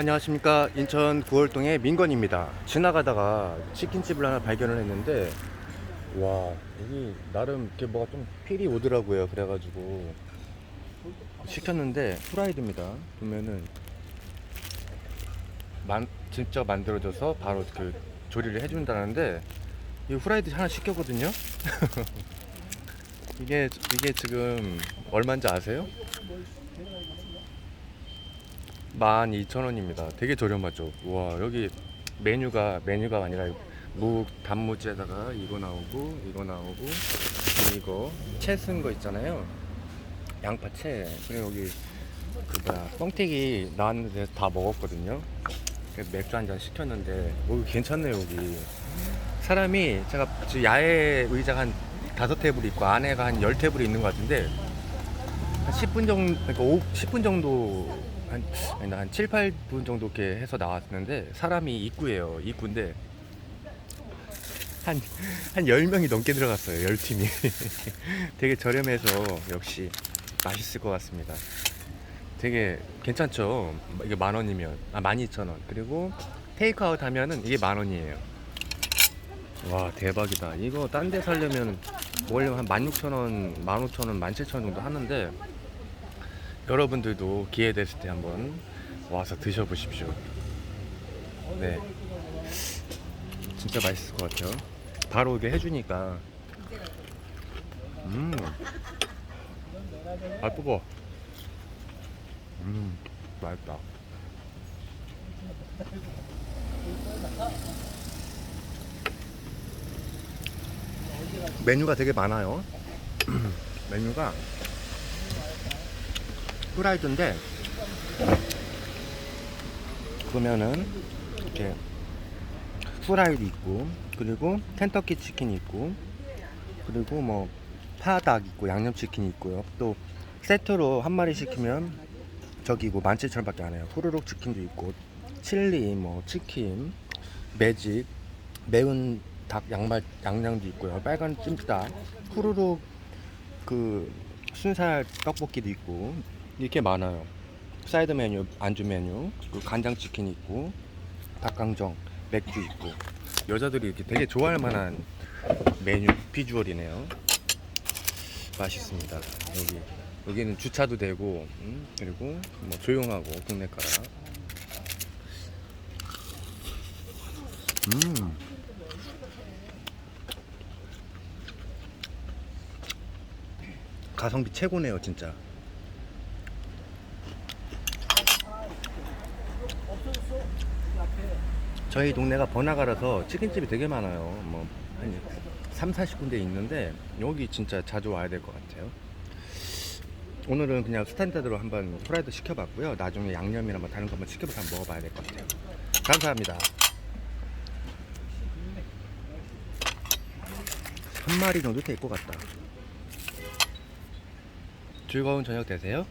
안녕하십니까. 인천 구월동의 민건입니다. 지나가다가 치킨집을 하나 발견을 했는데 와 여기 나름 이렇게 뭐가 좀 필이 오더라고요. 그래가지고 시켰는데 후라이드입니다. 보면은 만, 직접 만들어져서 바로 그 조리를 해준다는데 이 후라이드 하나 시켰거든요. 이게 이게 지금 얼마인지 아세요? 12,000원입니다. 되게 저렴하죠. 와, 여기 메뉴가 메뉴가 아니라 무 단무지에다가 이거 나오고 이거 나오고 이거 채 쓴 거 있잖아요. 양파채. 그리고 여기 그 뭐야 뻥튀기 나왔는데 다 먹었거든요. 그래서 맥주 한 잔 시켰는데 여기 괜찮네요 여기. 사람이 제가 지금 야외 의자가 한 다섯 테이블 있고 안에가 한 열 테이블 있는 것 같은데 한 10분 정도, 그러니까 5, 10분 정도, 한, 아니, 한 7, 8분 정도 이렇게 해서 나왔는데, 사람이 입구예요. 입구인데, 한, 한 10명이 넘게 들어갔어요. 10팀이. 되게 저렴해서 역시 맛있을 것 같습니다. 되게 괜찮죠? 이게 만 원이면. 아, 12,000원. 그리고 테이크아웃 하면은 이게 만 원이에요. 와, 대박이다. 이거 딴 데 살려면 원래 한 16,000원, 15,000원, 17,000원 정도 하는데 여러분들도 기회 됐을 때 한번 와서 드셔보십시오. 네. 진짜 맛있을 것 같아요. 바로 이게 해주니까. 음. 아, 뜨거. 음, 맛있다. 메뉴가 되게 많아요. 메뉴가 프라이드인데 보면은 이렇게 프라이드 있고 그리고 켄터키 치킨 있고 그리고 뭐 파닭 있고 양념치킨 있고요. 또 세트로 한 마리 시키면 저기고 17,000원밖에 안 해요. 후루룩 치킨도 있고 칠리 뭐 치킨 매직 매운 닭 양말 양념도 있고요. 빨간 찜닭, 후루룩 그 순살 떡볶이도 있고 이렇게 많아요. 사이드 메뉴, 안주 메뉴, 그 간장 치킨 있고 닭강정, 맥주 있고 여자들이 이렇게 되게 좋아할 만한 메뉴 비주얼이네요. 맛있습니다. 여기 여기는 주차도 되고 음, 그리고 뭐 조용하고 동네 가라. 음. 가성비 최고네요, 진짜. 저희 동네가 번화가라서 치킨집이 되게 많아요. 뭐, 한 3, 40군데 있는데, 여기 진짜 자주 와야 될 것 같아요. 오늘은 그냥 스탠다드로 한번 프라이드 시켜봤고요. 나중에 양념이나 뭐 다른 거 한번 시켜봐서 한번 먹어봐야 될 것 같아요. 감사합니다. 한 마리 정도 될 것 같다. 즐거운 저녁 되세요.